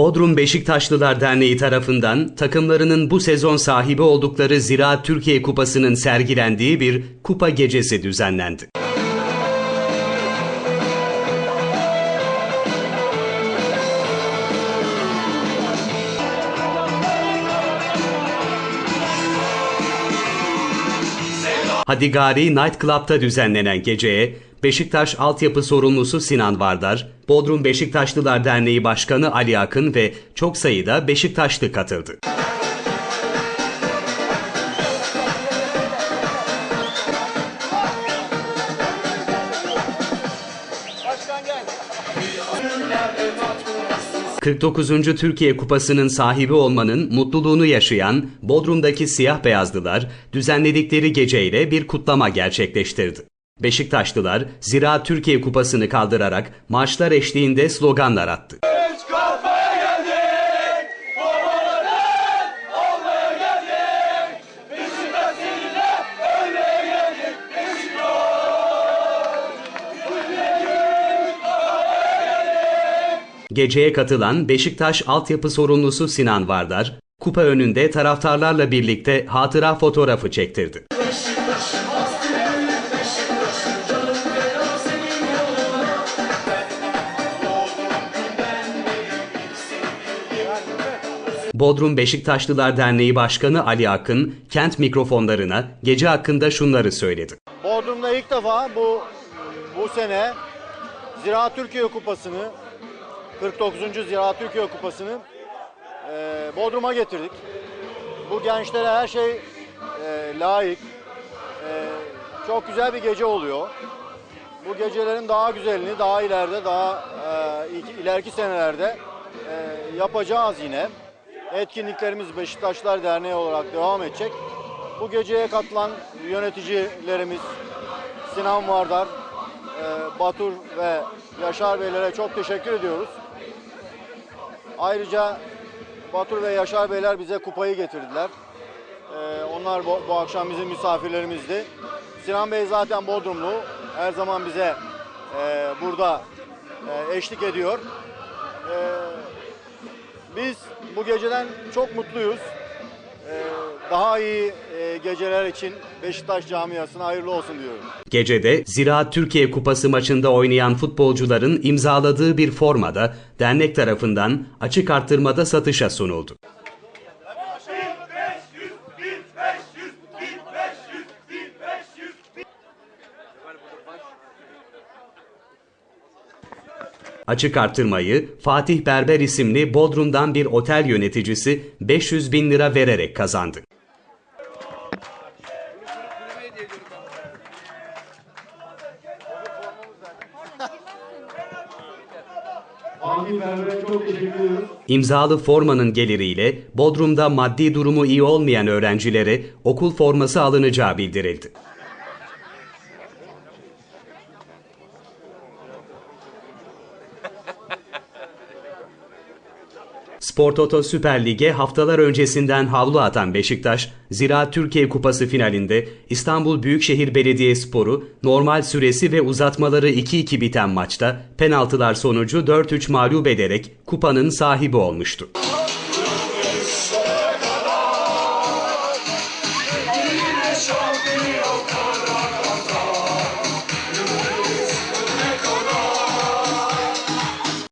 Bodrum Beşiktaşlılar Derneği tarafından takımlarının bu sezon sahibi oldukları Ziraat Türkiye Kupası'nın sergilendiği bir kupa gecesi düzenlendi. Hadigari Night Club'da düzenlenen geceye Beşiktaş altyapı sorumlusu Sinan Vardar, Bodrum Beşiktaşlılar Derneği Başkanı Ali Akın ve çok sayıda Beşiktaşlı katıldı. Başkan gel. 49. Türkiye Kupası'nın sahibi olmanın mutluluğunu yaşayan Bodrum'daki siyah beyazlılar düzenledikleri geceyle bir kutlama gerçekleştirdi. Beşiktaşlılar Zira Türkiye Kupası'nı kaldırarak marşlar eşliğinde sloganlar attı. Üç kafaya geldik. Babalardan olmaya geldik. Beşiktaş seninle ölmeye geldik. Geceye katılan Beşiktaş altyapı sorumlusu Sinan Vardar, kupa önünde taraftarlarla birlikte hatıra fotoğrafı çektirdi. Bodrum Beşiktaşlılar Derneği Başkanı Ali Akın, kent mikrofonlarına gece hakkında şunları söyledi. Bodrum'da ilk defa bu bu sene Ziraat Türkiye Kupası'nı 49. Ziraat Türkiye Kupası'nı e, Bodrum'a getirdik. Bu gençlere her şey e, layık. E, çok güzel bir gece oluyor. Bu gecelerin daha güzelini daha ileride, daha e, ileriki senelerde e, yapacağız yine. Etkinliklerimiz Beşiktaşlar Derneği olarak devam edecek. Bu geceye katılan yöneticilerimiz Sinan Vardar, e, Batur ve Yaşar Beylere çok teşekkür ediyoruz. Ayrıca Batur ve Yaşar Beyler bize kupayı getirdiler. E, onlar bu, bu akşam bizim misafirlerimizdi. Sinan Bey zaten Bodrumlu. Her zaman bize e, burada eşlik ediyor. Biz bu geceden çok mutluyuz. E, daha iyi e, geceler için Beşiktaş camiasına hayırlı olsun diyorum. Gecede Ziraat Türkiye Kupası maçında oynayan futbolcuların imzaladığı bir formada dernek tarafından açık arttırmada satışa sunuldu. Açık arttırmayı Fatih Berber isimli Bodrum'dan bir otel yöneticisi 500 bin lira vererek kazandı. İmzalı formanın geliriyle Bodrum'da maddi durumu iyi olmayan öğrencilere okul forması alınacağı bildirildi. Spor Toto Süper Lig'e haftalar öncesinden havlu atan Beşiktaş, Ziraat Türkiye Kupası finalinde İstanbul Büyükşehir Belediyespor'u normal süresi ve uzatmaları 2-2 biten maçta penaltılar sonucu 4-3 mağlup ederek kupanın sahibi olmuştu.